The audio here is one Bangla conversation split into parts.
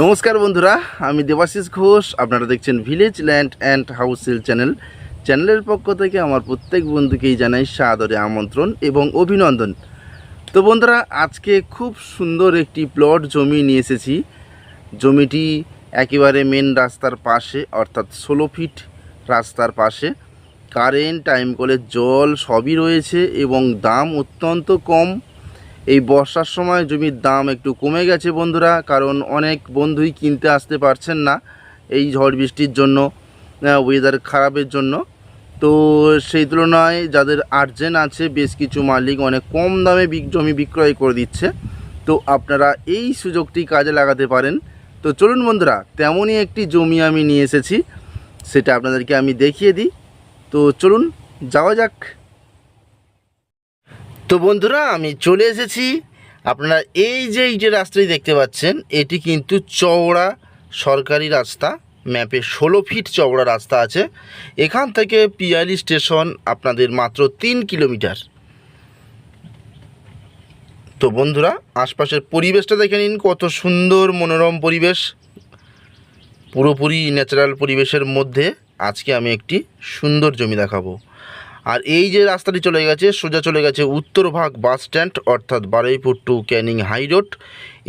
নমস্কার বন্ধুরা, আমি দেবাশিস ঘোষ। আপনারা দেখছেন village land and house sale channel চ্যানেলের পক্ষ থেকে আমার প্রত্যেক বন্ধুকেই জানাই সাদরে আমন্ত্রণ এবং অভিনন্দন। তো বন্ধুরা, আজকে খুব সুন্দর একটি প্লট জমি নিয়ে এসেছি। জমিটি একেবারে মেন রাস্তার পাশে, অর্থাৎ ষোলো ফিট রাস্তার পাশে। কারেন্ট টাইম কলের জল সবই রয়েছে এবং দাম অত্যন্ত কম। এই বর্ষার সময় জমির দাম একটু কমে গেছে বন্ধুরা, কারণ অনেক বন্ধুই কিনতে আসতে পারছেন না এই ঝড় বৃষ্টির জন্য ওয়েদার খারাপের জন্য। তো সেই তুলনায় যাদের আর্জেন্ট আছে, বেশ কিছু মালিক অনেক কম দামে জমি বিক্রয় করে দিচ্ছে। তো আপনারা এই সুযোগটি কাজে লাগাতে পারেন। তো চলুন বন্ধুরা, তেমনই একটি জমি আমি নিয়ে এসেছি, সেটা আপনাদেরকে আমি দেখিয়ে দিই। তো চলুন, যাওয়া যাক। তো বন্ধুরা, আমি চলে এসেছি। আপনারা এই যে এই যে রাস্তাটি দেখতে পাচ্ছেন, এটি কিন্তু চওড়া সরকারি রাস্তা। ম্যাপে ষোলো ফিট চওড়া রাস্তা আছে। এখান থেকে পিয়ালি স্টেশন আপনাদের মাত্র তিন কিলোমিটার। তো বন্ধুরা, আশপাশের পরিবেশটা দেখে নিন, কত সুন্দর মনোরম পরিবেশ। পুরোপুরি ন্যাচারাল পরিবেশের মধ্যে আজকে আমি একটি সুন্দর জমি দেখাবো। আর এই যে রাস্তাটি চলে গেছে, সোজা চলে গেছে উত্তরভাগ বাস স্ট্যান্ড, অর্থাৎ Baruipur to Canning high road.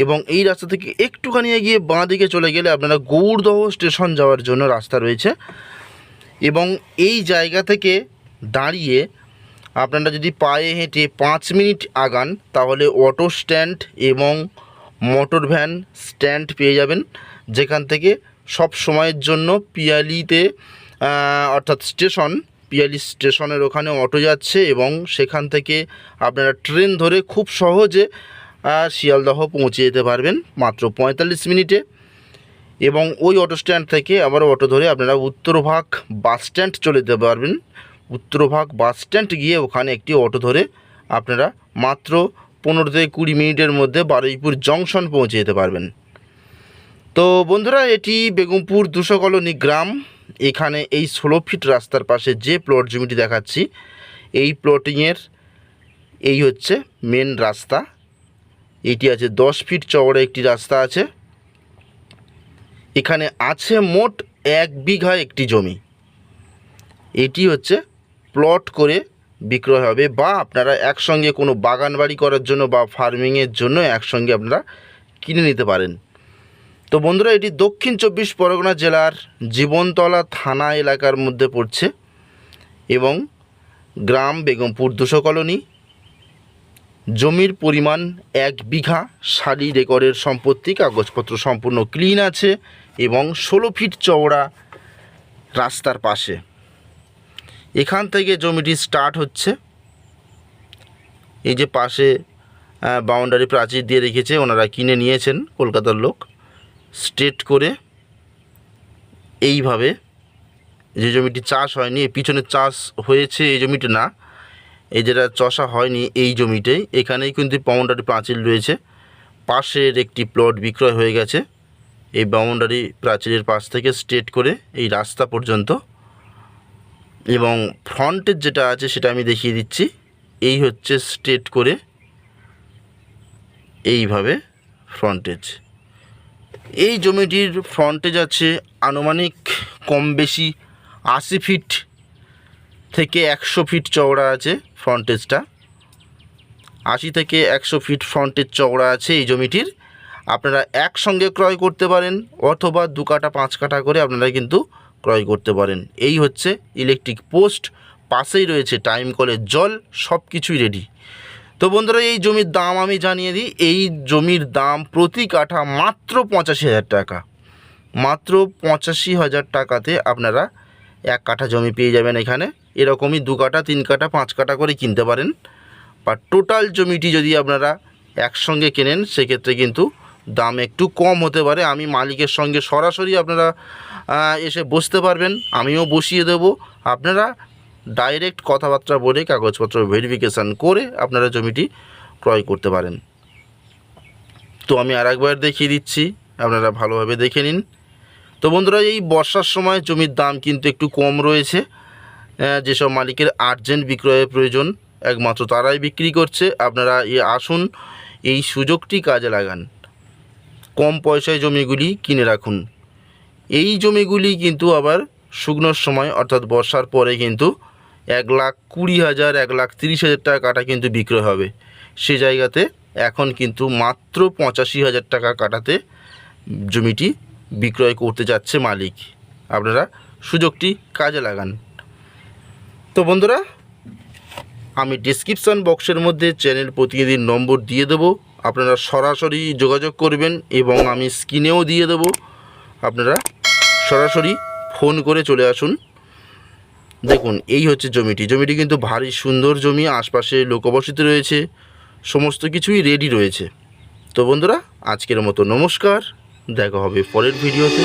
এবং এই রাস্তা থেকে একটুখানি এগিয়ে বাঁ দিকে চলে গেলে আপনারা গৌরদহ স্টেশন যাওয়ার জন্য রাস্তা রয়েছে। এবং এই জায়গা থেকে দাঁড়িয়ে আপনারা যদি পায়ে হেঁটে পাঁচ মিনিট আগান, তাহলে অটো স্ট্যান্ড এবং মোটর ভ্যান স্ট্যান্ড পেয়ে যাবেন। যেখান থেকে সব সময়ের জন্য পিয়ালিতে অর্থাৎ স্টেশন পিয়ালি স্টেশনের ওখানে অটো যাচ্ছে এবং সেখান থেকে আপনারা ট্রেন ধরে খুব সহজে শিয়ালদহ পৌঁছে যেতে পারবেন মাত্র পঁয়তাল্লিশ মিনিটে। এবং ওই অটো স্ট্যান্ড থেকে আবার অটো ধরে আপনারা উত্তরভাগ বাস স্ট্যান্ড চলে যেতে পারবেন। উত্তরভাগ বাস স্ট্যান্ড গিয়ে ওখানে একটি অটো ধরে আপনারা মাত্র পনেরো থেকে কুড়ি মিনিটের মধ্যে বারুইপুর জংশন পৌঁছে যেতে পারবেন। তো বন্ধুরা, এটি বেগমপুর দুশো কলোনি গ্রাম। এখানে এই ষোলো ফিট রাস্তার পাশে যে প্লট জমিটি দেখাচ্ছি, এই প্লটিংয়ের এই হচ্ছে মেন রাস্তা। এটি আছে দশ ফিট চওড়া একটি রাস্তা আছে। এখানে আছে মোট এক বিঘা একটি জমি। এটি হচ্ছে প্লট করে বিক্রয় হবে বা আপনারা একসঙ্গে কোনো বাগান বাড়ি করার জন্য বা ফার্মিংয়ের জন্য একসঙ্গে আপনারা কিনে নিতে পারেন। তো বন্ধুরা, এটি দক্ষিণ চব্বিশ পরগনা জেলার জীবনতলা থানা এলাকার মধ্যে পড়ছে এবং গ্রাম বেগমপুর দুশো কলোনি। জমির পরিমাণ এক বিঘা, সারি রেকর্ডের সম্পত্তি, কাগজপত্র সম্পূর্ণ ক্লিন আছে এবং ষোলো ফিট চওড়া রাস্তার পাশে। এখান থেকে জমিটি স্টার্ট হচ্ছে। এই যে পাশে বাউন্ডারি প্রাচীর দিয়ে রেখেছে, ওনারা কিনে নিয়েছেন কলকাতার লোক। স্ট্রেট করে এইভাবে যে জমিটি চাষ হয়নি পিছনে চাষ হয়েছে এই জমিটি না, এই যেটা চষা হয়নি এই জমিটাই। এখানেই কিন্তু বাউন্ডারি প্রাচীর রয়েছে। পাশের একটি প্লট বিক্রয় হয়ে গেছে। এই বাউন্ডারি প্রাচীরের পাশ থেকে স্ট্রেট করে এই রাস্তা পর্যন্ত। এবং ফ্রন্টের যেটা আছে সেটা আমি দেখিয়ে দিচ্ছি। এই হচ্ছে স্ট্রেট করে এইভাবে ফ্রন্টেজ এই জমিটির ফ্রন্টেজ আছে আনুমানিক কম বেশি আশি ফিট থেকে একশো ফিট চওড়া আছে ফ্রন্টেজটা আশি থেকে একশো ফিট ফ্রন্টেজ চওড়া আছে এই জমিটির। আপনারা একসঙ্গে ক্রয় করতে পারেন অথবা দু কাটা পাঁচ কাটা করে আপনারা কিন্তু ক্রয় করতে পারেন। এই হচ্ছে ইলেকট্রিক পোস্ট পাশেই রয়েছে টাইম কলের জল সব কিছুই রেডি তো বন্ধুরা, এই জমির দাম আমি জানিয়ে দিই। এই জমির দাম প্রতি কাঠা মাত্র পঁচাশি হাজার টাকা। মাত্র পঁচাশি হাজার টাকাতে আপনারা এক কাঠা জমি পেয়ে যাবেন এখানে। এরকমই দু কাঠা, তিন কাঠা, পাঁচ কাঠা করে কিনতে পারেন। বা টোটাল জমিটি যদি আপনারা একসঙ্গে কেনেন, সেক্ষেত্রে কিন্তু দাম একটু কম হতে পারে। আমি মালিকের সঙ্গে সরাসরি আপনারা এসে বসতে পারবেন। আমিও বসিয়ে দেব। আপনারা ডাইরেক্ট কথাবার্তা বলে কাগজপত্র ভেরিফিকেশান করে আপনারা জমিটি ক্রয় করতে পারেন। তো আমি আর একবার দেখিয়ে দিচ্ছি, আপনারা ভালোভাবে দেখে নিন। তো বন্ধুরা, এই বর্ষার সময় জমির দাম কিন্তু একটু কম রয়েছে। যেসব মালিকের আর্জেন্ট বিক্রয়ের প্রয়োজন, একমাত্র তারাই বিক্রি করছে। আপনারা এ আসুন, এই সুযোগটি কাজে লাগান। কম পয়সায় জমিগুলি কিনে রাখুন। এই জমিগুলি কিন্তু আবার শুকনোর সময়, অর্থাৎ বর্ষার পরে কিন্তু এক লাখ কুড়ি হাজার, এক লাখ তিরিশ হাজার টাকা কাটা কিন্তু বিক্রয় হবে। সে জায়গাতে এখন কিন্তু মাত্র পঁচাশি হাজার টাকা কাটাতে জমিটি বিক্রয় করতে যাচ্ছে মালিক। আপনারা সুযোগটি কাজে লাগান। তো বন্ধুরা, আমি ডিসক্রিপশান বক্সের মধ্যে চ্যানেল প্রতিনিধির নম্বর দিয়ে দেবো। আপনারা সরাসরি যোগাযোগ করবেন এবং আমি স্ক্রিনেও দিয়ে দেবো। আপনারা সরাসরি ফোন করে চলে আসুন। দেখুন, এই হচ্ছে জমিটি। জমিটি কিন্তু ভারী সুন্দর জমি, আশপাশে লোকবসতি রয়েছে, সমস্ত কিছুই রেডি রয়েছে। তো বন্ধুরা, আজকের মতো নমস্কার, দেখা হবে পরের ভিডিওতে